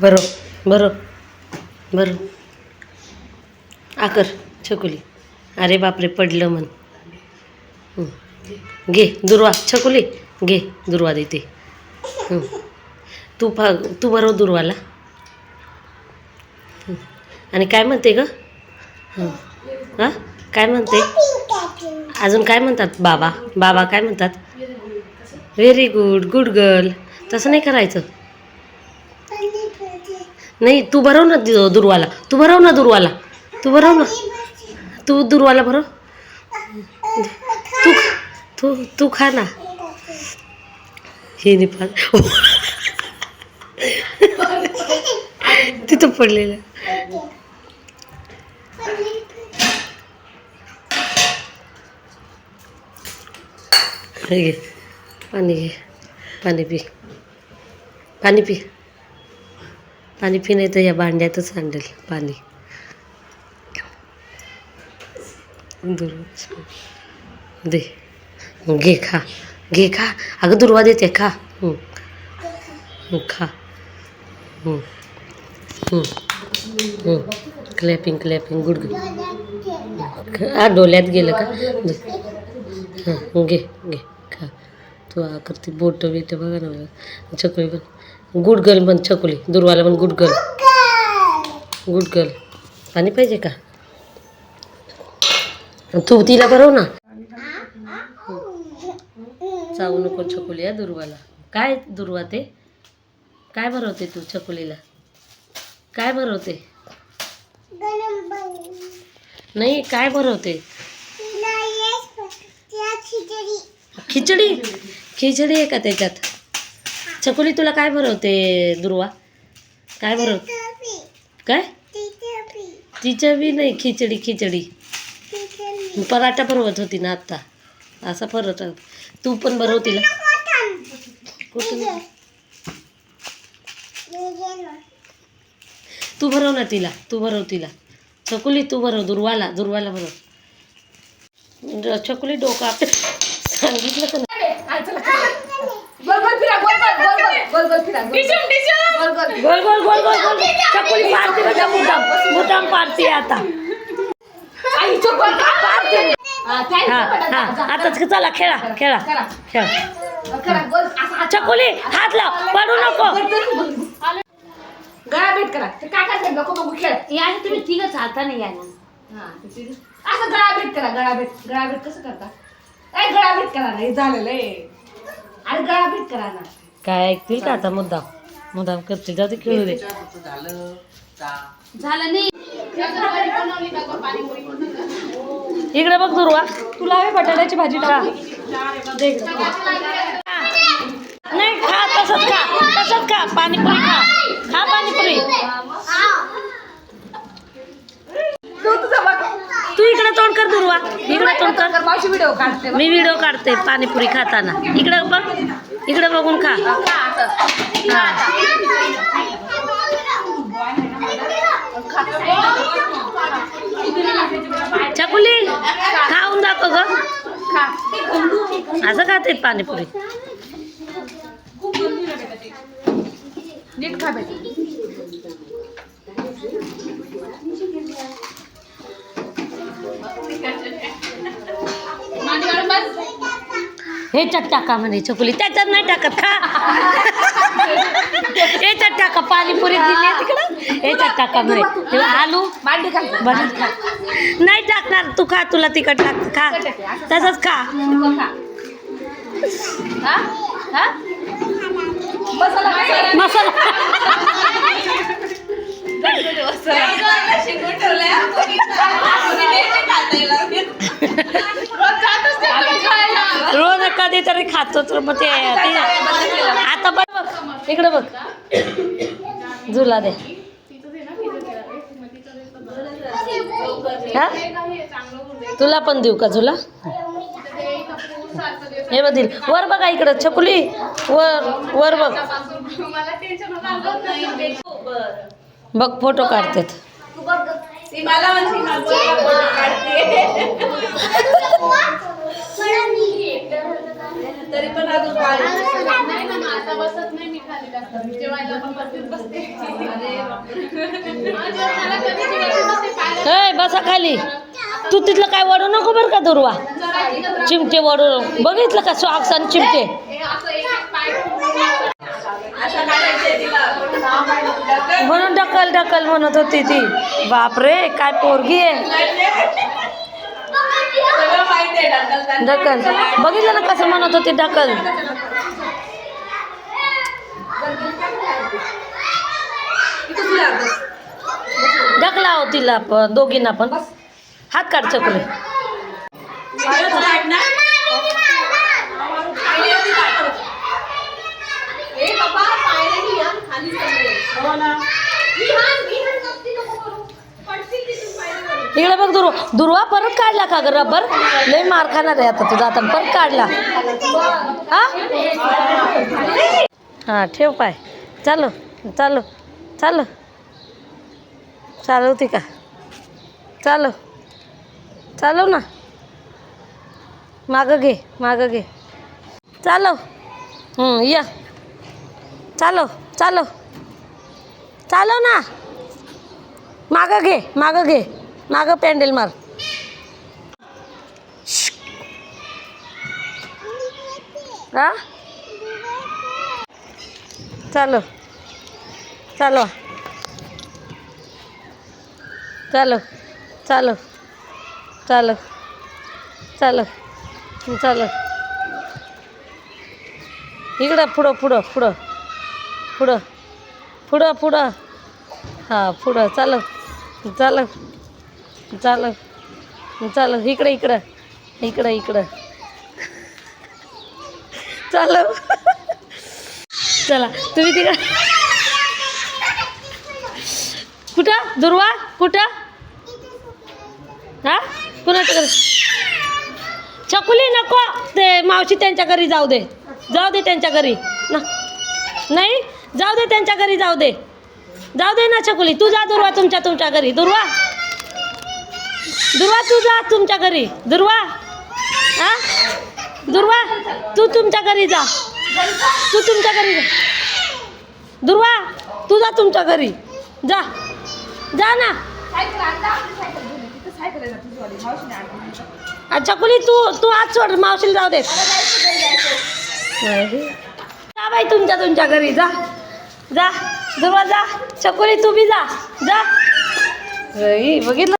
बरं बरं बरं. आकर छकुली. अरे बापरे पडलं मन घे दुर्वा छकुली. घे दुर्वा देते. तू फा तू बरो दुर्वाला. आणि काय म्हणते ग? हां. काय म्हणते? अजून काय म्हणतात बाबा? बाबा काय म्हणतात? व्हेरी गुड गुड गर्ल तसं नाही करायचं. नाही तू भरव ना दुर्वाला. तू भरव ना दुर्वाला. तू भरव ना. तू दुर्वाला भरव. तू तू तू खा ना. हे निपाल तिथं पडलेलं. घे. पाणी घे. पाणी पी. पाणी पी. पाणी पिणे तर या भांड्यातच आणेल पाणी. दुर्वा दे. घे खा. घे खा. अगं दुर्वा देते खा. खा. Clapping clapping. Good good. हा डोल्यात गेलं का? हां घे घे. खा. तू आकृती करते. बोट बिट बघा ना. बघा. गुड गर्ल म्हण छकुली. दुर्वाला पण गुड गर्ल. Good girl. पाणी पाहिजे का? तू तिला भरव ना. चावू नको छकुली या दुर्वाला. काय दुर्वा ते? काय भरवते तू छकुलीला? काय भरवते नाही काय भरवते खिचडी? खिचडी आहे का त्याच्यात? छकुली तुला काय भरवते दुर्वा? काय भरवते काय? तिच्या बी नाही खिचडी खिचडी. पराठा भरवत होती ना आत्ता असा पराठा तू पण भरव तिला कुठं तू भरव ना तिला तू भरव तिला. छकुली तू भरव दुर्वाला दुर्वाला भरव. छकुली डोकं सांगितलं का गोल गोल गोल गोल गोल गोल छकुली पाडते बघा मुद्दाम मुद्दाम पाडते आता पाडते हा हा आताच चला खेळा खेळा खेळा चकुली हात लाव पडू नको गळा भेट करा. ते काय काय नको बघू खेळ याने तुम्ही तिघं चालता नाही याने असं गळा भेट करा गळा भेट गळा भेट कसं करता काय गळा भेट करा. ना हे झालेलं आहे अरे गळा भेट करा ना. काय ऐकतील का आता मुद्दाम? मुद्दाम करतील. जाऊ दे खेळू दे. झालं नाही. इकडे बघ दुर्वा. तुला हवे बटाट्याची भाजी इकडे. नाही खा तसंच खा. तसंच खा. पाणीपुरी खा. खा पाणीपुरी. तू तुझा बघ तू इकडे तोंड कर दुर्वा. इकडे तोंड कर. मावशी व्हिडिओ काढते मी व्हिडिओ काढते पाणीपुरी खाताना. इकडे बघ. इकडे बघून खा. चकुली खाऊन दाखव ग. असं खाते पाणीपुरी. नीट खा बेटा. ह्याच्यात टाका म्हणे चकुली त्याच्यात नाही टाकत खा. ह्याच्यात टाका. पाणीपुरी दिली तिकडं. ह्याच्यात टाका म्हणे. ते आलू. मांडी खा खा. नाही टाकणार. तू खा. तुला तिखट टाक खा. तसंच खा. हा? हा? मसाला मसाला. खातो तर मग ते आता बघ बघ इकडे बघ. झुला दे. हा? तुला पण देऊ का झुला? हे बघ दिल. वर बघा इकडं छकुली. वर वर बघ. बघ फोटो काढतात मला म्हणते तरी पण अजून पाणी नाही ना मग आता बसत नाही मी खाली जेवायला पण बसते हा, बसा खाली. तू तिथलं काय वडू नको बरं का दुर्वा? चिमटे वडू बघितलं का सॉक्स आणि चिमटे? हे म्हणून ढकल ढकल म्हणत होती ती. बापरे काय पोरगी आहे. ढकल. बघितलं ना कसं म्हणत होती ढकल? ढकला हो तिला पण दोघींना पण. हात काढ चकले. हो ना. खाली आधी काढ. ए बाबा, पायऱ्या घे हा, खाली चालले. मी हात- मी हात नसती नको करू. पडशील तिथून पायऱ्यावरून. इकडे बघ दुर्वा दुर्वा परत काढला का ग रबर? लय मार खाणार आहे आता तुझा आता परत काढला. हा? हा ठेव पाय. चालू चालू चालू. चालवते का? चालू चालव ना. मागं घे मागं घे. चालव. हं, या. चालव चालव. चालव ना. मागं घे मागं घे. मागं पॅन्डल मार. हा? चालो. चालो. चालो. चालो. चालो. चालो. चालो. इकडं पुढं पुढं पुढं. पुढं. पुढं पुढं. हां पुढं. चालो. चालो. चाल चाल इकडं इकडं. इकडं इकडं. चाल चला. तुम्ही तिकडं. कुठं? दुर्वा? कुठं? हा? कुणाच्या घरी? चकुली नको. ते मावशी त्यांच्या घरी जाऊ दे. जाऊ दे त्यांच्या घरी. ना. नाही? जाऊ दे त्यांच्या घरी जाऊ दे. जाऊ दे ना चकुली तू जा दुर्वा तुमच्या तुमच्या घरी. दुर्वा. दुर्वा तू जा तुमच्या घरी. दुर्वा. हा? दुर्वा तू तुमच्या घरी जा. तू तुमच्या घरी जा. दुर्वा तू जा तुमच्या घरी. जा. जा ना. अच्छा कुली तू तू आज सोड मावशीला जाऊ दे. जा बाई तुमच्या तुमच्या घरी. जा. जा. दुर्वा जा. चकोली तू बी जा. जा. बघितलं